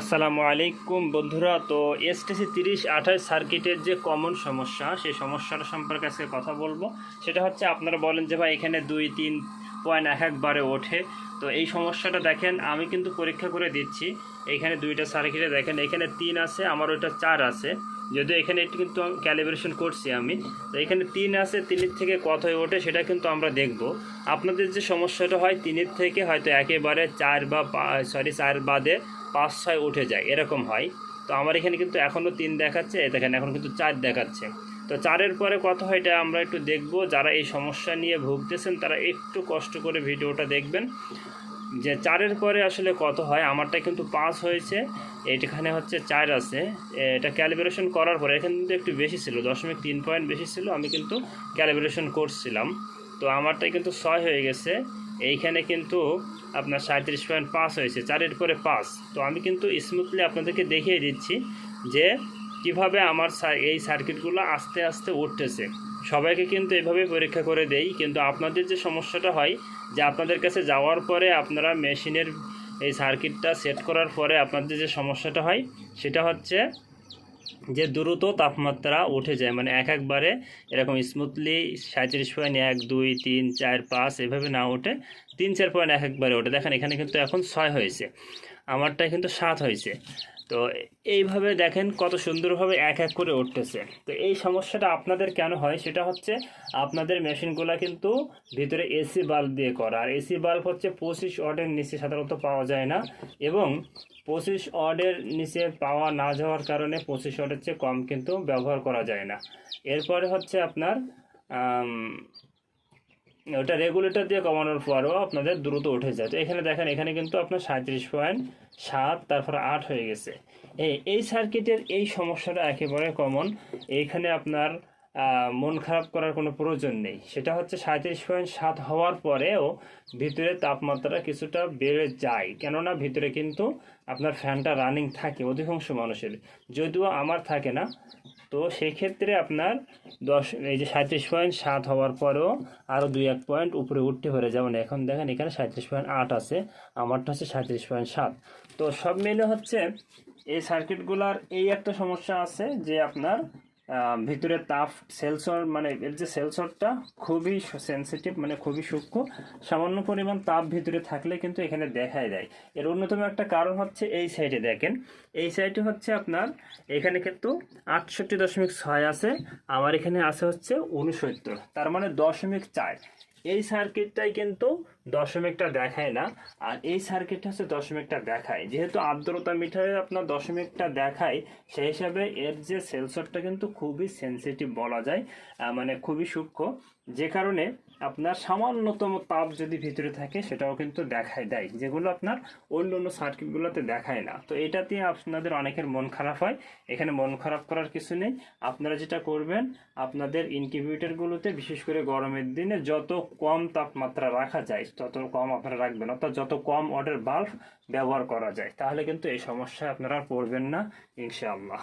আসসালামু আলাইকুম বন্ধুরা, তো এসটিসি তিরিশ আঠাশ সার্কিটের যে কমন সমস্যা, সেই সমস্যাটা সম্পর্কে আজকে কথা বলব। সেটা হচ্ছে আপনারা বলেন যে ভাই এখানে দুই, তিন পয়েন্ট এক একবারে ওঠে। তো এই সমস্যাটা দেখেন, আমি কিন্তু পরীক্ষা করে দিচ্ছি। এখানে দুইটা সার্কিটে দেখেন, এখানে তিন আছে, আমার ওইটা চার আছে। যদিও এখানে একটু কিন্তু ক্যালিব্রেশন করছি আমি। তো এখানে তিন আছে, তিনের থেকে কত হয়ে ওঠে সেটা কিন্তু আমরা দেখব। আপনাদের যে সমস্যাটা হয়, তিনের থেকে হয়তো একেবারে চার বা সরি, চার বাদে পাঁচ ছয় উঠে যায়, এরকম হয়। তো আমার এখানে কিন্তু এখনও তিন দেখাচ্ছে দেখেন এখন কিন্তু চার দেখাচ্ছে। তো চারের পরে কত হয় এটা আমরা একটু দেখব। যারা এই সমস্যা নিয়ে ভুগতেছেন, তারা একটু কষ্ট করে ভিডিওটা দেখবেন। যে চারের পরে আসলে কত হয়, আমারটা কিন্তু পাস হয়েছে, এইখানে হচ্ছে চার আছে। এটা ক্যালিব্রেশন করার পরে, এখানে কিন্তু একটু বেশি ছিল, দশমিক তিন পয়েন্ট বেশি ছিল, আমি কিন্তু ক্যালিব্রেশন করছিলাম। তো আমারটাই কিন্তু ছয় হয়ে গেছে, এইখানে কিন্তু আপনার সাঁত্রিশ পয়েন্ট পাস হয়েছে, চারের পরে পাস তো আমি কিন্তু স্মুথলি আপনাদেরকে দেখিয়ে দিচ্ছি যে কীভাবে আমার এই সার্কিটগুলো আস্তে আস্তে উঠতেছে। সবাইকে কিন্তু এভাবে পরীক্ষা করে দেই, কিন্তু আপনাদের যে সমস্যাটা হয়, যে আপনাদের কাছে যাওয়ার পরে আপনারা মেশিনের এই সার্কিটটা সেট করার পরে আপনাদের যে সমস্যাটা হয়, সেটা হচ্ছে যে দ্রুত তাপমাত্রা উঠে যায় মানে এক একবারে এরকম স্মুথলি সাঁত্রিশ পয়েন্ট এক, দুই, তিন, চার, পাঁচ এভাবে না ওঠে তিন, চার পয়েন্ট এক একবারে ওঠে। দেখেন এখানে কিন্তু এখন ছয় হয়েছে, আমারটা কিন্তু সাত হয়েছে। তো এইভাবে দেখেন কত সুন্দরভাবে এক এক করে উঠতেছে। তো এই সমস্যাটা আপনাদের কেন হয়? সেটা হচ্ছে আপনাদের মেশিনগুলো কিন্তু ভিতরে এসি বাল্ব দিয়ে করা। আর এসি বাল্ব হচ্ছে পঁচিশ ওয়ার্ডের নিচে সাধারণত পাওয়া যায় না এবং পঁচিশ ওয়ার্ডের নিচে পাওয়া না যাওয়ার কারণে পঁচিশ ওয়ার্ডের চেয়ে কম কিন্তু ব্যবহার করা যায় না। এরপরে হচ্ছে আপনার ওটা রেগুলেটর দিয়ে কমানোর পরেও আপনাদের দ্রুত উঠে যায়। তো এখানে দেখেন, এখানে কিন্তু আপনার সাঁত্রিশ পয়েন্ট সাত, তারপর আট হয়ে গেছে। এই এই সার্কিটের এই সমস্যাটা একেবারে কমন এইখানে আপনার মন খারাপ করার কোনো প্রয়োজন নেই। সেটা হচ্ছে সাঁত্রিশ পয়েন্ট সাত হওয়ার পরেও ভিতরে তাপমাত্রা কিছুটা বেড়ে যায়। কেননা ভিতরে কিন্তু আপনার ফ্যানটা রানিং থাকে অধিকাংশ মানুষের। যদিও আমার থাকে না তো সেক্ষেত্রে আপনার দশ, এই যে সাঁত্রিশ পয়েন্ট সাত হওয়ার পরেও আরও দুই, এক পয়েন্ট উপরে উঠতে পারে যেমন এখন দেখেন এখানে সাঁত্রিশ পয়েন্ট আট আছে, আমারটা হচ্ছে সাঁত্রিশ পয়েন্ট সাত। তো সব মিলে হচ্ছে এই সার্কিটগুলার এই একটা সমস্যা আছে যে আপনার ভিতরে তাপ সেলসর মানে এর যে সেলসরটা খুবই সেন্সিটিভ মানে খুবই সূক্ষ্ম। সামান্য পরিমাণ তাপ ভিতরে থাকলে কিন্তু এখানে দেখাই দেয়। এর অন্যতম একটা কারণ হচ্ছে এই সাইডে দেখেন। এই সাইডে হচ্ছে আপনার, এখানে কিন্তু আটষট্টি দশমিক ছয় আছে, আমার এখানে আছে হচ্ছে উনসত্তর তার মানে দশমিক চার। এই সার্কিটটাই কিন্তু দশমিকটা দেখায় না। আর এই সার্কিটটা হচ্ছে দশমিকটা দেখায়। যেহেতু আর্দ্রতা মিটারে আপনার দশমিকটা দেখায়, সেই হিসাবে এর যে সেন্সরটা কিন্তু খুবই সেন্সিটিভ বলা যায় মানে খুবই সূক্ষ্ম। যে কারণে আপনার সামান্যতম তাপ যদি ভিতরে থাকে, সেটাও কিন্তু দেখায় দেয়, যেগুলো আপনার অন্য অন্য সার্কিটগুলোতে দেখায় না। তো এটাতে আপনাদের অনেকের মন খারাপ হয়। এখানে মন খারাপ করার কিছু নেই। আপনারা যেটা করবেন, আপনাদের ইনকিউবেটারগুলোতে বিশেষ করে গরমের দিনে, যত কম তাপমাত্রা রাখা যায় তত কম আপনারা রাখবেন, অর্থাৎ যত কম অর্ডার বাল্ব ব্যবহার করা যায়, তাহলে কিন্তু এই সমস্যায় আপনারা পড়বেন না, ইনশাআল্লাহ।